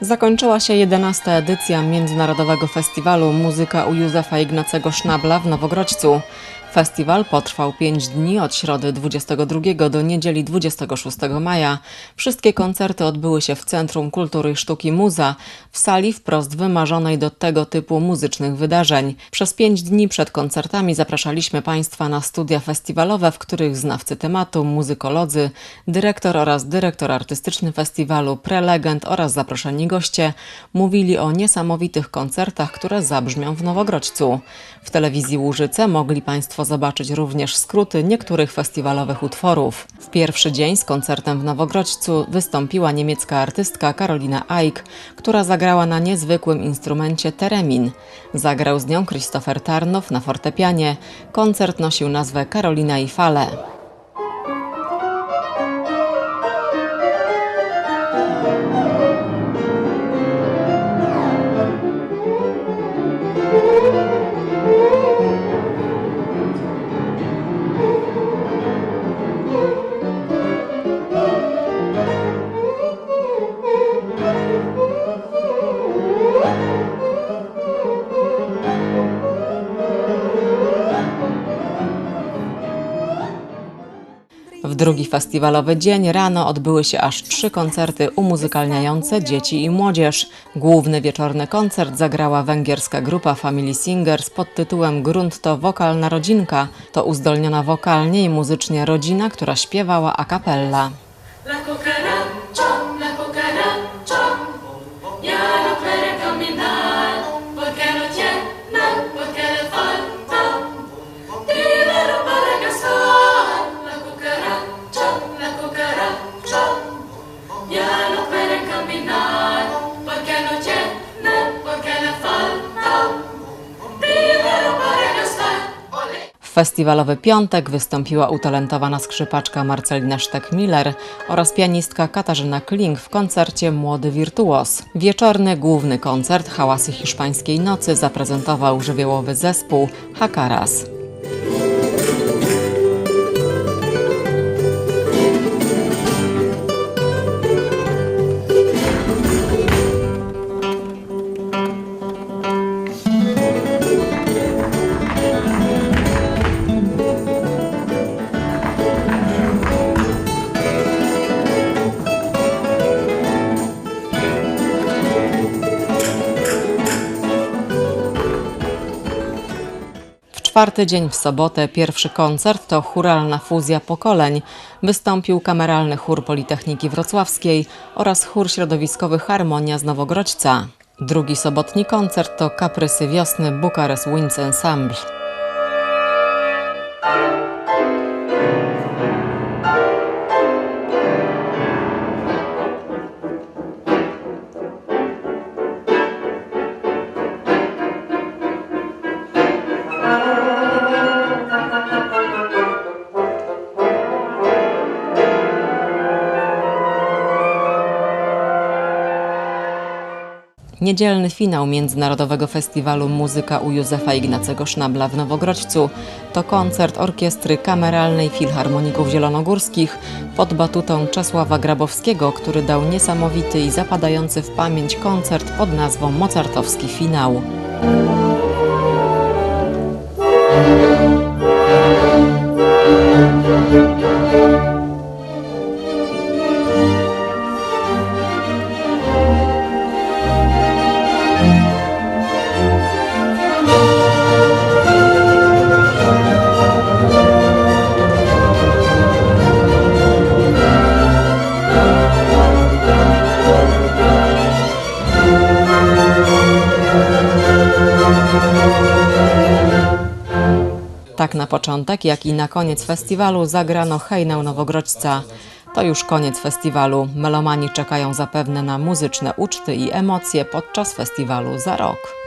Zakończyła się 11. edycja Międzynarodowego Festiwalu Muzyka u Józefa Ignacego Sznabla w Nowogrodźcu. Festiwal potrwał 5 dni od środy 22 do niedzieli 26 maja. Wszystkie koncerty odbyły się w Centrum Kultury i Sztuki Muza, w sali wprost wymarzonej do tego typu muzycznych wydarzeń. Przez 5 dni przed koncertami zapraszaliśmy Państwa na studia festiwalowe, w których znawcy tematu, muzykolodzy, dyrektor oraz dyrektor artystyczny festiwalu, prelegent oraz zaproszeni goście mówili o niesamowitych koncertach, które zabrzmią w Nowogrodźcu. W telewizji Łużyce mogli Państwo zobaczyć również skróty niektórych festiwalowych utworów. W pierwszy dzień z koncertem w Nowogrodźcu wystąpiła niemiecka artystka Karolina Eick, która zagrała na niezwykłym instrumencie teremin. Zagrał z nią Christopher Tarnow na fortepianie. Koncert nosił nazwę Karolina i Fale. Drugi festiwalowy dzień rano odbyły się aż trzy koncerty umuzykalniające dzieci i młodzież. Główny wieczorny koncert zagrała węgierska grupa Family Singers pod tytułem Grunt to wokalna rodzinka. To uzdolniona wokalnie i muzycznie rodzina, która śpiewała a cappella. Festiwalowy piątek wystąpiła utalentowana skrzypaczka Marcelina Sztek-Miller oraz pianistka Katarzyna Kling w koncercie Młody Wirtuos. Wieczorny główny koncert Hałasy Hiszpańskiej Nocy zaprezentował żywiołowy zespół Hakaras. Czwarty dzień w sobotę pierwszy koncert to churalna fuzja pokoleń. Wystąpił kameralny chór Politechniki Wrocławskiej oraz chór środowiskowy Harmonia z Nowogrodźca. Drugi sobotni koncert to Kaprysy Wiosny Bukarest Winds Ensemble. Niedzielny finał Międzynarodowego Festiwalu Muzyka u Józefa Ignacego Sznabla w Nowogrodźcu to koncert Orkiestry Kameralnej Filharmoników Zielonogórskich pod batutą Czesława Grabowskiego, który dał niesamowity i zapadający w pamięć koncert pod nazwą Mozartowski Finał. Tak na początek, jak i na koniec festiwalu zagrano hejnę Nowogrodźca. To już koniec festiwalu. Melomani czekają zapewne na muzyczne uczty i emocje podczas festiwalu za rok.